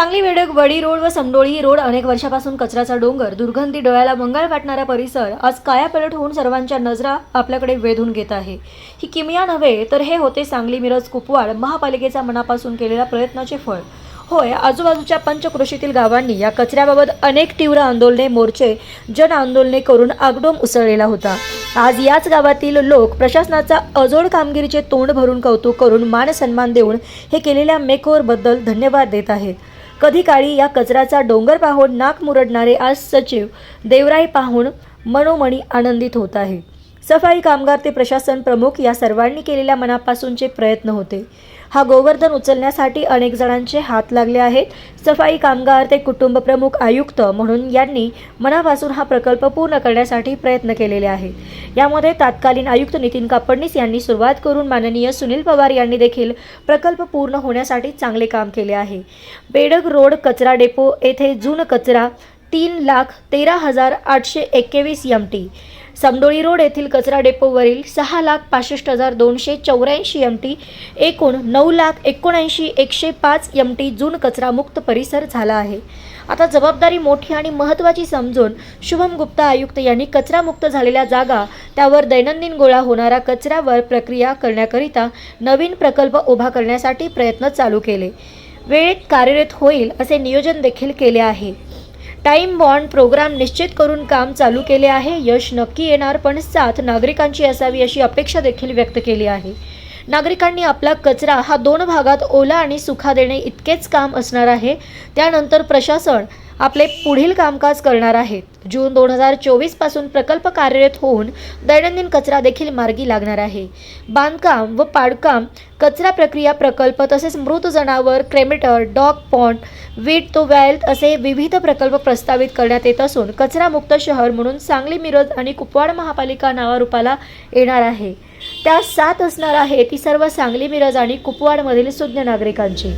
सांगली वेडक वडी रोड व समडोळी रोड अनेक वर्षापासून कचऱ्याचा डोंगर दुर्गंधी डोळ्याला मंगळ वाटणारा परिसर आज कायापलट होऊन सर्वांच्या नजरा आपल्याकडे वेधून घेत आहे. ही किमिया नव्हे तर हे होते सांगली मिरज कुपवाड महापालिकेचा मनापासून केलेल्या प्रयत्नाचे फळ. होय आजूबाजूच्या पंचक्रोशीतील गावांनी या कचऱ्याबाबत अनेक तीव्र आंदोलने मोर्चे जन आंदोलने करून आगडोम उसळलेला होता. आज याच गावातील लोक प्रशासनाचा अजोड कामगिरीचे तोंड भरून कौतुक करून मान सन्मान देऊन हे केलेल्या मेकओव्हरबद्दल धन्यवाद देत आहेत. कधी काळी या कचऱ्याचा डोंगर पाहून नाक मुरडणारे आज सचिव देवराई पाहून मनोमणी आनंदित होत आहे. सफाई कामगार ते प्रशासन प्रमुख या सर्वांनी केलेल्या मनापासूनचे प्रयत्न होते. हा गोवर्धन उचलण्यासाठी अनेक जणांचे हात लागले आहेत. सफाई कामगार ते कुटुंब प्रमुख आयुक्त म्हणून यांनी मनापासून हा प्रकल्प पूर्ण करण्यासाठी प्रयत्न केलेले आहेत. यामध्ये तात्कालीन आयुक्त नितीन कापडणीस यांनी सुरुवात करून माननीय सुनील पवार यांनी देखील प्रकल्प पूर्ण होण्यासाठी चांगले काम केले आहे. बेडग रोड कचरा डेपो येथे जून कचरा तीन लाख तेरा हजार आठशे एक्केवीस एम टी समडोळी रोड येथील कचरा डेपोवरील सहा लाख पासष्ट हजार दोनशे चौऱ्याऐंशी एम टी एकूण नऊ लाख एकोणऐंशी एकशे पाच एम टी जून कचरामुक्त परिसर झाला आहे. आता जबाबदारी मोठी आणि महत्त्वाची समजून शुभम गुप्ता आयुक्त यांनी कचरामुक्त झालेल्या जागा त्यावर दैनंदिन गोळा होणारा कचऱ्यावर प्रक्रिया करण्याकरिता नवीन प्रकल्प उभा करण्यासाठी प्रयत्न चालू केले. वेळेत कार्यरत होईल असे नियोजन देखील केले आहे. टाईम बॉन्ड प्रोग्राम निश्चित करून काम चालू केले आहे. यश नक्की येणार पण साथ नागरिकांची असावी अशी अपेक्षा देखील व्यक्त केली आहे. नागरिकांनी आपला कचरा हा दोन भागात ओला आणि सुखा देणे इतकेच काम असणार आहे. त्यानंतर प्रशासन आपले पुढील कामकाज करणार आहेत जून दोन हजार चोवीसपासून प्रकल्प कार्यरत होऊन दैनंदिन कचरा देखील मार्गी लागणार आहे. बांधकाम व पाडकाम कचरा प्रक्रिया प्रकल्प तसेच मृत जनावर क्रेमेटर डॉग पॉन्ड वीट तो वेल्थ असे विविध प्रकल्प प्रस्तावित करण्यात येत असून कचरामुक्त शहर म्हणून सांगली मिरज आणि कुपवाड महापालिका नावारूपाला येणार आहे. त्या साथ असणार आहे ती सर्व सांगली मिरज आणि कुपवाडमधील सुज्ञ नागरिकांची.